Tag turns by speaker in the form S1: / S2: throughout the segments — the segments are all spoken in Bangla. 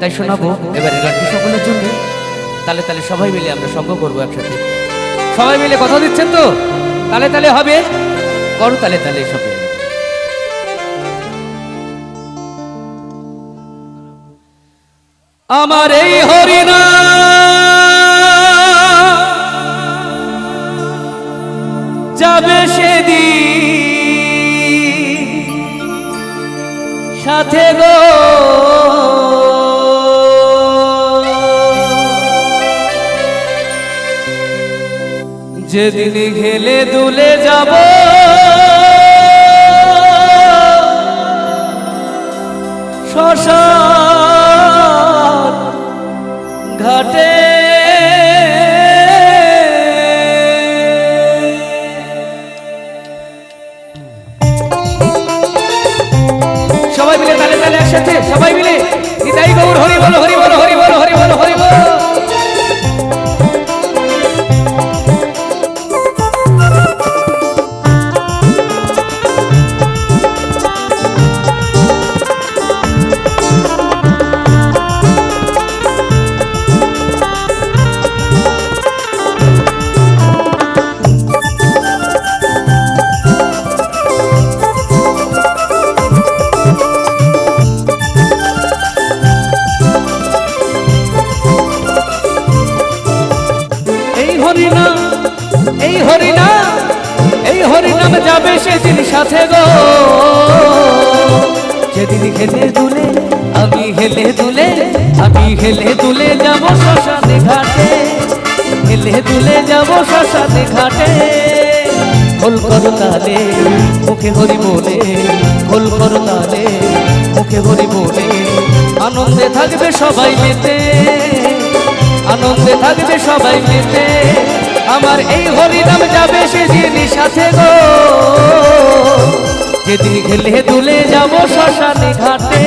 S1: তাই শোনাবো, এবার গানটি সকলের জন্য। তালে তালে সবাই মিলে আমরা সঙ্গ করব একসাথে। সবাই মিলে কথা দিচ্ছেন তো? তালে তালে হবে? করো তালে তালে সবাই। আমার এই হরিণা। যাবে সেদিন। সাথে গো। যেদিন খেলে দুলে যাব, শ্মশান ঘাটে। সবাই মিলে তালে তালে একসাথে, সবাই মিলে নিতাই গৌর হরি বল সাথে গো। যেদিন হেলে দুলে, আমি হেলে দুলে, আমি হেলে দুলে যাব শ্মশানে ঘাটে। হেলে দুলে যাব শ্মশানে ঘাটে। খোল করো তালে, মুখে হরি বলে। খোল করো তালে, মুখে হরি বলে। আনন্দে থাকবে সবাই মেতে। আনন্দে থাকবে সবাই মেতে। আমার এই হরিনাম যাবে সেদিন সাথে গো। যেদিন খেলে দুলে যাব শ্মশানে ঘাটে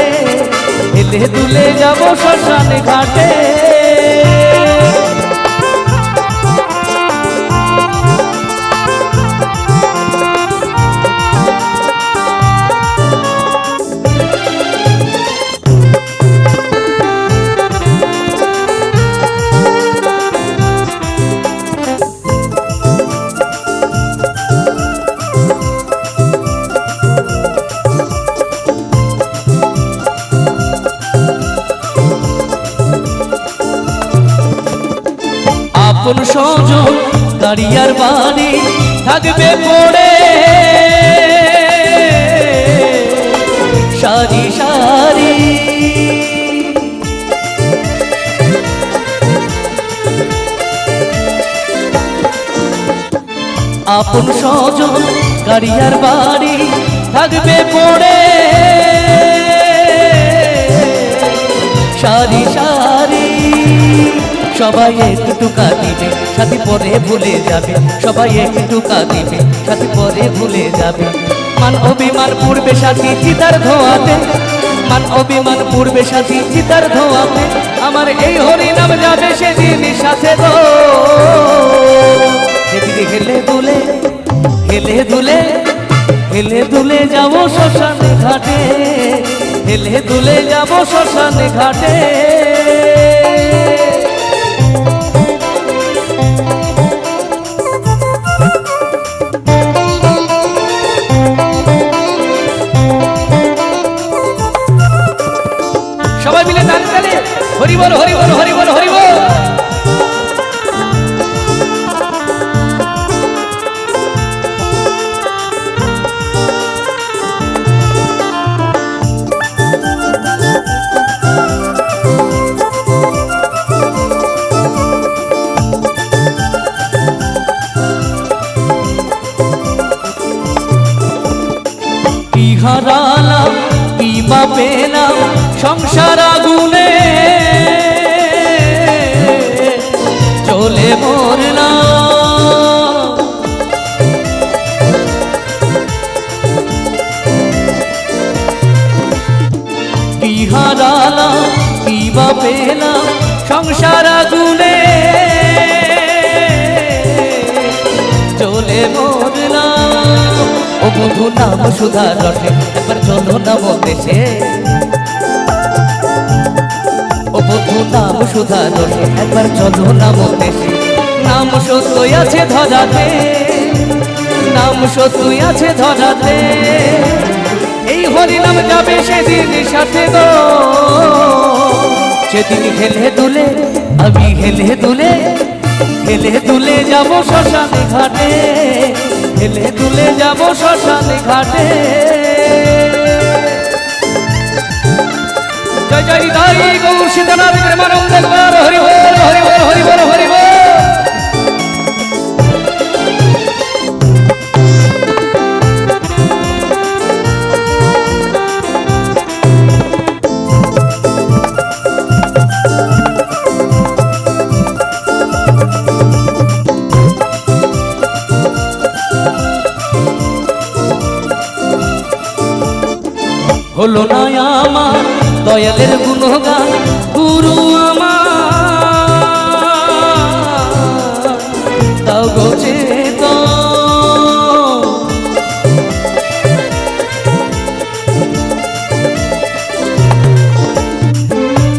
S1: খেলে দুলে যাব শ্মশানে ঘাটে। দাঁড়িয়ার বাড়ি থাকবে পড়ে। সারি সারি। আপন সজন গাড়িয়ার বাড়ি থাকবে পড়ে। সারি সারি। সবাই একটু কাঁদিবে, সাথে পরে ভুলে যাবে। সবাই একটু কাঁদিবে, সাথে পরে ভুলে যাবে। মান অভিমান পূর্বে সাথী চিতার ধোয়াতে, মান অভিমান পূর্বে সাথী চিতার ধোয়াতে। আমার এই হরিনাম যাবে সেদিন সাথে গো। সেদিকে হেলে দুলে হেলে দুলে হেলে দুলে যাব শ্মশানে ঘাটে। হেলে দুলে যাব শ্মশানে ঘাটে। হারালাম কি বা পেলাম, সংসার আগুনে চলে মরলাম। কি হারালাম কি বা পেলাম, সংসার আগুনে চলে মরলাম। ও বধু নাম সুধা রসে একবার চলো নাম দেশে। বন্ধু নাম সুধা রসে একবার চলো নাম দেশে। নাম সত্যই আছে ধরাতে, নাম সত্যই আছে ধরাতে। এই হরিনাম যাবে সেদিন সাথে গো। সেদিন হেলে দুলে, আমি হেলে দুলে হেলে দুলে যাব শ্মশানে ঘাটে। হেলে দুলে যাব শ্মশানে ঘাটে। জয় জয়, দাই গৌ একবার হরি হরি বল হরি বল, হরি হলো না আমার দয়ালের গুণগান, গুরু আমার। তাও গোছে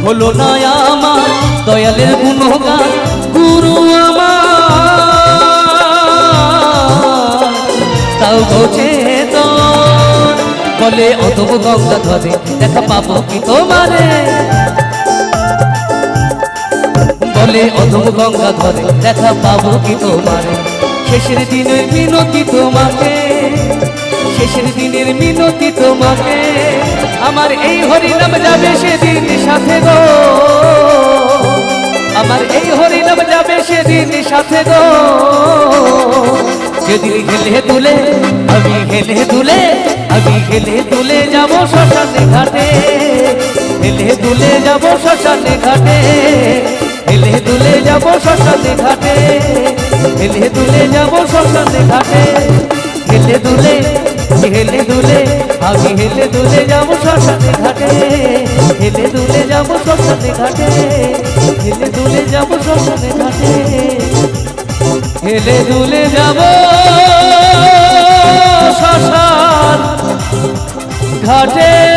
S1: হলো না আমার দয়ালের গুণগান, গুরু আমার। তাও গোছে বলে অতব গঙ্গা ধরে, দেখা পাবো কি তোমারে? বলে, অধম গঙ্গা ধরে, দেখা পাবো কি তোমারে? শেষের দিনের মিনতি তোমাকে, শেষের দিনের মিনতি তোমাকে, আমার এই হরিনাম যাবে সেদিন সাথে গো। আমার এই হরিনাম যাবে সেদিন সাথে গো। সেদিন হেলে তুলে আমি হেলে তুলে আমি হেলে তুলে যাব শ্মশানে ঘাটে। হেলে তুলে যাব শ্মশানে ঘাটে। হেলে তুলে যাব শ্মশানে ঘাটে। হেলে তুলে যাব শ্মশানে ঘাটে। হেলে দুলে হেলে দুলে আমি হেলে দুলে যাব শ্মশানে ঘাটে। হেলে দুলে যাব শ্মশানে ঘাটে। হেলে দুলে যাব শ্মশানে ঘাটে। হেলে দুলে যাব ঘাটে